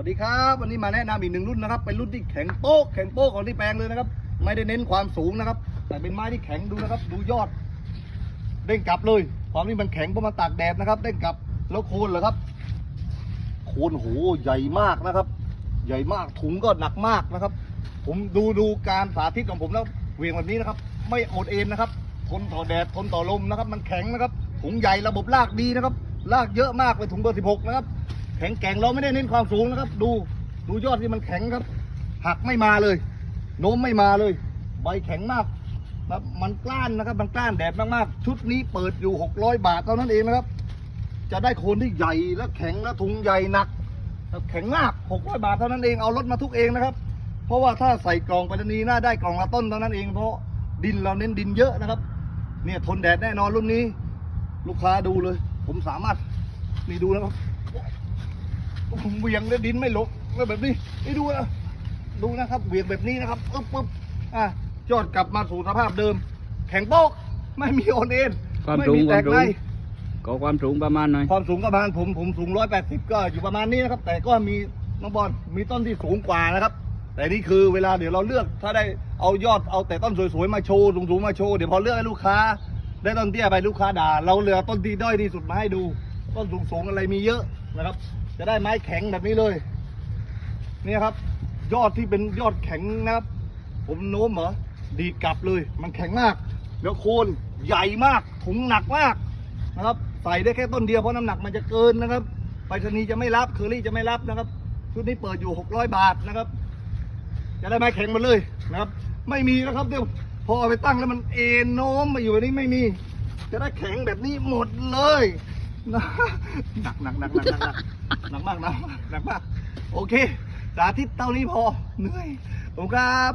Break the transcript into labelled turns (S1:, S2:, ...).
S1: วัสดีครับ วันนี้มาแนะนำอีกหนึ่งรุ่นนะครับ เป็นรุ่นที่แข็งโป๊กแข็งโป๊กของที่แปลงเลยนะครับ ไม่ได้เน้นความสูงนะครับ แต่เป็นไม้ที่แข็งดูนะครับ ดูยอด เด้งกลับเลยความที่มันแข็งเพราะมันตากแดดนะครับ เด้งกลับแล้วโคนเหรอครับ โคนโหใหญ่มากนะครับ ใหญ่มากถุงก็หนักมากนะครับ ผมดูดูการสาธิตของผมแล้วเหวียงแบบนี้นะครับ ไม่อดเอ็นนะครับทนต่อแดดทนต่อลมนะครับ มันแข็งนะครับถุงใหญ่ระบบลากดีนะครับลากเยอะมากเป็นถุงเบอร์สิบหกนะครับ แข็งแกร่งเราไม่ได้เน้นความสูงนะครับ ดูดูยอดที่มันแข็งครับ หักไม่มาเลยโน้มไม่มาเลย ใบแข็งมากครับมันกล้านนะครับ มันกล้านแดดมากๆ ชุดนี้เปิดอยู่ 600 บาทเท่านั้นเองนะครับ จะได้โคนที่ใหญ่และแข็งและถุงใหญ่หนักแข็งมาก 600 บาทเท่านั้นเองเอารถมาทุกเองนะครับ เพราะว่าถ้าใส่กล่องไปรษณีย์น่าได้กล่องละต้นเท่านั้นเองเพราะดินเราเน้นดินเยอะนะครับ เนี่ยทนแดดแน่นอนรุ่นนี้ ลูกค้าดูเลย ผมสามารถนี่ดูนะครับ ผมเหวียงแล้วดินไม่ลงแล้วแบบนี้นี่ดูนะดูนะครับเหวียงแบบนี้นะครับปึ๊บปึ๊บอะยอดกลับมาสู่สภาพเดิม แข็งโป๊กไม่มีโอนเอ็น
S2: ความ
S1: ไม่
S2: สูง
S1: มีแตก
S2: ความสูง
S1: ใน
S2: ก็ความสูงประมาณหน่อย
S1: ความสูงประมาณผมผมสูงร้อยแปดสิบก็อยู่ประมาณนี้นะครับ แต่ก็มีน้องบอลมีต้นที่สูงกว่านะครับ แต่นี่คือเวลาเดี๋ยวเราเลือกถ้าได้เอายอดเอาแต่ต้นสวยๆมาโชว์สูงๆมาโชว์เดี๋ยวพอเลือกให้ลูกค้า ได้ต้นเตี้ยไปลูกค้าด่า เราเหลือต้นที่ด้อยที่สุดมาให้ดู ต้นสูงๆอะไรมีเยอะนะครับ จะได้ไม้แข็งแบบนี้เลยนี่ครับ ยอดที่เป็นยอดแข็งนะครับ ผมโน้มเหรอดีดกลับเลย มันแข็งมากแล้วโคนใหญ่มากถุงหนักมากนะครับ ใส่ได้แค่ต้นเดียวเพราะน้ำหนักมันจะเกินนะครับไปรษณีย์จะไม่รับเคอรี่จะไม่รับนะครับชุดนี้เปิดอยู่ 600 บาทนะครับ จะได้ไม้แข็งมาเลยนะครับ ไม่มีนะครับเดี๋ยวพอเอาไปตั้งแล้วมันเอ็นโน้มมาอยู่แบบนี้ไม่มี จะได้แข็งแบบนี้หมดเลย หนักหนักหนักหนักหนักหนักหนักมากหนักหนักมาก โอเค สาธิตเท่านี้พอ เหนื่อยผมครับ